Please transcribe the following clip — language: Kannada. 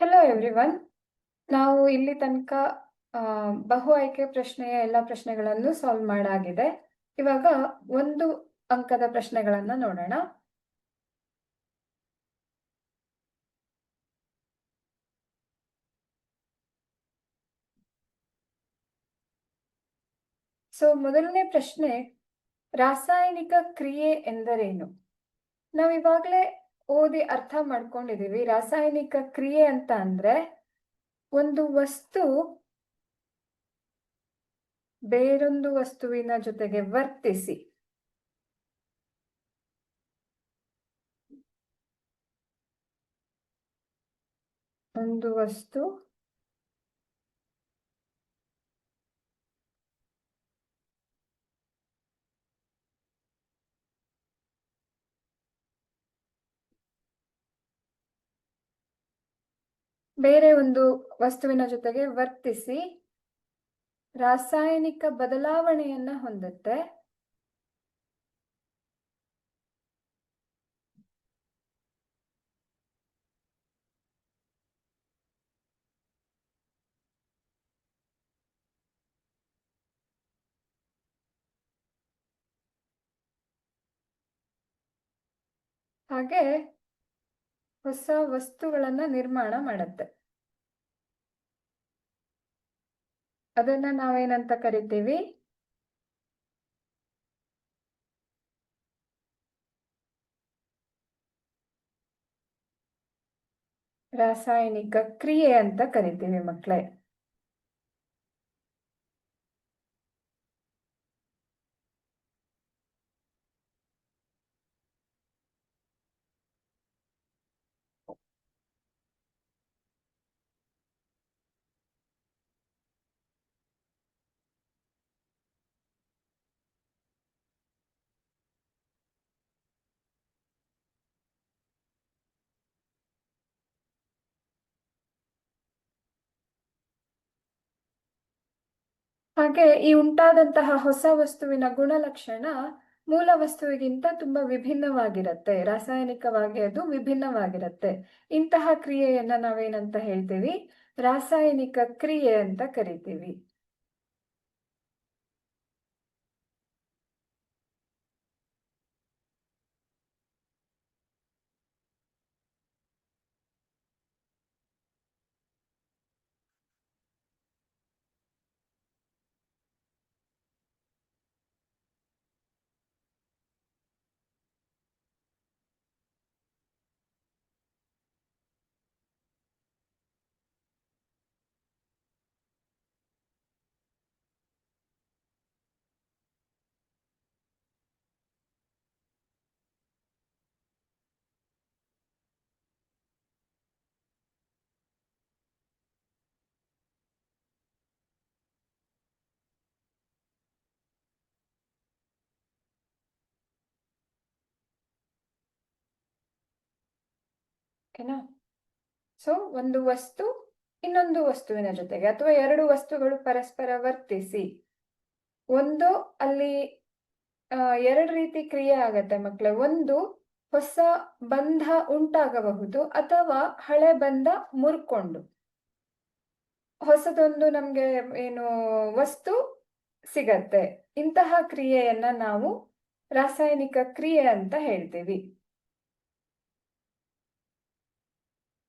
ಹಲೋ ಎವ್ರಿವನ್ ನಾವು ಇಲ್ಲಿ ತನಕ ಬಹು ಆಯ್ಕೆ ಪ್ರಶ್ನೆಯ ಎಲ್ಲ ಪ್ರಶ್ನೆಗಳನ್ನು ಸಾಲ್ವ್ ಮಾಡಾಗಿದೆ. ಇವಾಗ ಒಂದು ಅಂಕದ ಪ್ರಶ್ನೆಗಳನ್ನ ನೋಡೋಣ. ಸೊ ಮೊದಲನೇ ಪ್ರಶ್ನೆ, ರಾಸಾಯನಿಕ ಕ್ರಿಯೆ ಎಂದರೇನು? ನಾವು ಇವಾಗಲೇ ಓದಿ ಅರ್ಥ ಮಾಡ್ಕೊಂಡಿದೀವಿ ರಾಸಾಯನಿಕ ಕ್ರಿಯೆ ಅಂತ ಅಂದ್ರೆ ಒಂದು ವಸ್ತು ಬೇರೊಂದು ವಸ್ತುವಿನ ಜೊತೆಗೆ ವರ್ತಿಸಿ. ಒಂದು ವಸ್ತು ಬೇರೆ ಒಂದು ವಸ್ತುವಿನ ಜೊತೆಗೆ ವರ್ತಿಸಿ ರಾಸಾಯನಿಕ ಬದಲಾವಣೆಯನ್ನ ಹೊಂದುತ್ತೆ. ಹಾಗೆ ಹೊಸ ವಸ್ತುಗಳನ್ನ ನಿರ್ಮಾಣ ಮಾಡುತ್ತೆ. ಅದನ್ನ ನಾವೇನಂತ ಕರಿತೀವಿ? ರಾಸಾಯನಿಕ ಕ್ರಿಯೆ ಅಂತ ಕರಿತೀವಿ ಮಕ್ಕಳೇ ಹಾಗೆ ಈ ಉಂಟಾದಂತಹ ಹೊಸ ವಸ್ತುವಿನ ಗುಣಲಕ್ಷಣ ಮೂಲ ವಸ್ತುವಿಗಿಂತ ತುಂಬಾ ವಿಭಿನ್ನವಾಗಿರುತ್ತೆ. ರಾಸಾಯನಿಕವಾಗಿ ಅದು ವಿಭಿನ್ನವಾಗಿರುತ್ತೆ. ಇಂತಹ ಕ್ರಿಯೆಯನ್ನ ನಾವೇನಂತ ಹೇಳ್ತೀವಿ? ರಾಸಾಯನಿಕ ಕ್ರಿಯೆ ಅಂತ ಕರಿತೀವಿ. ಓಕೆನಾ? ಸೊ ಒಂದು ವಸ್ತು, ಇನ್ನೊಂದು ವಸ್ತುವಿನ ಜೊತೆಗೆ, ಅಥವಾ ಎರಡು ವಸ್ತುಗಳು ಪರಸ್ಪರ ವರ್ತಿಸಿ. ಒಂದು ಅಲ್ಲಿ ಎರಡು ರೀತಿ ಕ್ರಿಯೆ ಆಗತ್ತೆ ಮಕ್ಕಳ ಒಂದು ಹೊಸ ಬಂಧ ಉಂಟಾಗಬಹುದು, ಅಥವಾ ಹಳೆ ಬಂಧ ಮುರ್ಕೊಂಡು. ಹೊಸದೊಂದು ನಮ್ಗೆ ಏನು ವಸ್ತು ಸಿಗತ್ತೆ. ಇಂತಹ ಕ್ರಿಯೆಯನ್ನ ನಾವು ರಾಸಾಯನಿಕ ಕ್ರಿಯೆ ಅಂತ ಹೇಳ್ತೀವಿ.